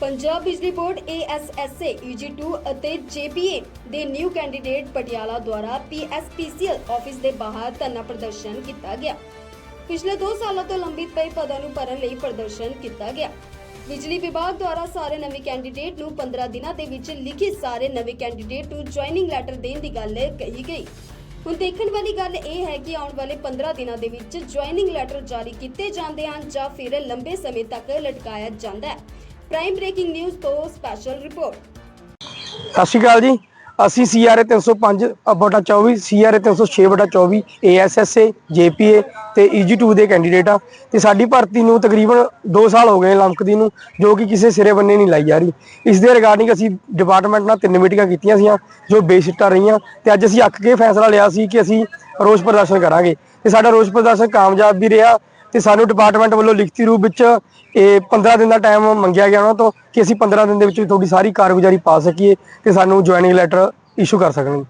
ਪੰਜਾਬ ਬਿਜਲੀ board ASSA EG2 ਅਤੇ JPA ਦੇ ਨਿਊ ਕੈਂਡੀਡੇਟ ਪਟਿਆਲਾ ਦੁਆਰਾ PSPCL ਆਫਿਸ ਦੇ ਬਾਹਰ ਧਰਨਾ ਪ੍ਰਦਰਸ਼ਨ ਕੀਤਾ ਗਿਆ। ਪਿਛਲੇ 2 ਸਾਲਾਂ ਤੋਂ ਲੰਬਿਤ ਪਏ ਪਦਾਂ ਨੂੰ ਭਰਨ ਲਈ ਪ੍ਰਦਰਸ਼ਨ ਕੀਤਾ ਗਿਆ। ਬਿਜਲੀ ਵਿਭਾਗ ਦੁਆਰਾ ਸਾਰੇ ਨਵੇਂ ਕੈਂਡੀਡੇਟ ਨੂੰ 15 ਦਿਨਾਂ ਦੇ ਵਿੱਚ ਲਿਖਿਤ ਸਾਰੇ ਨਵੇਂ ਕੈਂਡੀਡੇਟ ਨੂੰ ਜੁਆਇਨਿੰਗ ਲੈਟਰ ਦੇਣ ਦੀ ਗੱਲ ਕਹੀ ਗਈ। ਹੁਣ ਦੇਖਣ ਵਾਲੀ ਗੱਲ ਇਹ ਹੈ ਕਿ ਆਉਣ ਵਾਲੇ 15 ਦਿਨਾਂ ਦੇ ਵਿੱਚ ਜੁਆਇਨਿੰਗ ਲੈਟਰ ਜਾਰੀ ਕੀਤੇ ਜਾਂਦੇ ਹਨ ਜਾਂ ਫਿਰ ਲੰਬੇ ਸਮੇਂ ਤੱਕ ਲਟਕਾਇਆ ਜਾਂਦਾ ਹੈ। ਪ੍ਰਾਈਮ ਬ੍ਰੇਕਿੰਗ ਨਿਊਜ਼ ਤੋਂ ਸਪੈਸ਼ਲ ਰਿਪੋਰਟ ਸਤਿ ਸ਼੍ਰੀ ਅਕਾਲ ਜੀ। ਅਸੀਂ ਸੀਆਰਏ 305 ਬਟਾ 24 ਸੀਆਰਏ 306 ਬਟਾ 24 ਏਐਸਐਸਏ ਜੇਪੀਏ ਤੇ ਈਜੀ2 ਦੇ ਕੈਂਡੀਡੇਟ ਆ। ਤੇ ਸਾਡੀ ਭਰਤੀ ਨੂੰ ਤਕਰੀਬਨ 2 ਸਾਲ ਹੋ ਗਏ ਲੰਕਦੀ ਨੂੰ, ਜੋ ਕਿ ਕਿਸੇ ਸਿਰੇ ਬੰਨੇ ਨਹੀਂ ਲਾਈ ਜਾ ਰਹੀ। ਇਸ ਦੇ ਰਿਗਾਰਡਿੰਗ ਅਸੀਂ ਡਿਪਾਰਟਮੈਂਟ ਨਾਲ ਤਿੰਨ ਮੀਟਿੰਗਾਂ ਕੀਤੀਆਂ ਸੀਆਂ, ਜੋ ਬੇਸਿੱਟਾ ਰਹੀਆਂ। ਤੇ ਅੱਜ ਅਸੀਂ ਅੱਕ ਕੇ ਫੈਸਲਾ ਲਿਆ ਸੀ ਕਿ ਅਸੀਂ ਰੋਸ ਪ੍ਰਦਰਸ਼ਨ ਕਰਾਂਗੇ। ਤੇ ਸਾਡਾ ਰੋਸ ਪ੍ਰਦਰਸ਼ਨ ਕਾਮਯਾਬ ਵੀ ਰਿਹਾ। ਤੇ ਸਾਨੂੰ ਡਿਪਾਰਟਮੈਂਟ ਵੱਲੋਂ ਲਿਖਤੀ ਰੂਪ ਵਿੱਚ ਇਹ 15 ਦਿਨ ਦਾ ਟਾਈਮ ਮੰਗਿਆ ਗਿਆ ਉਹਨਾਂ ਤੋਂ ਕਿ ਅਸੀਂ 15 ਦਿਨ ਦੇ ਵਿੱਚ ਤੁਹਾਡੀ ਸਾਰੀ ਕਾਰਗੁਜ਼ਾਰੀ ਪਾ ਸਕੀਏ ਤੇ ਸਾਨੂੰ ਜੁਆਇਨਿੰਗ ਲੈਟਰ ਇਸ਼ੂ ਕਰ ਸਕਣ।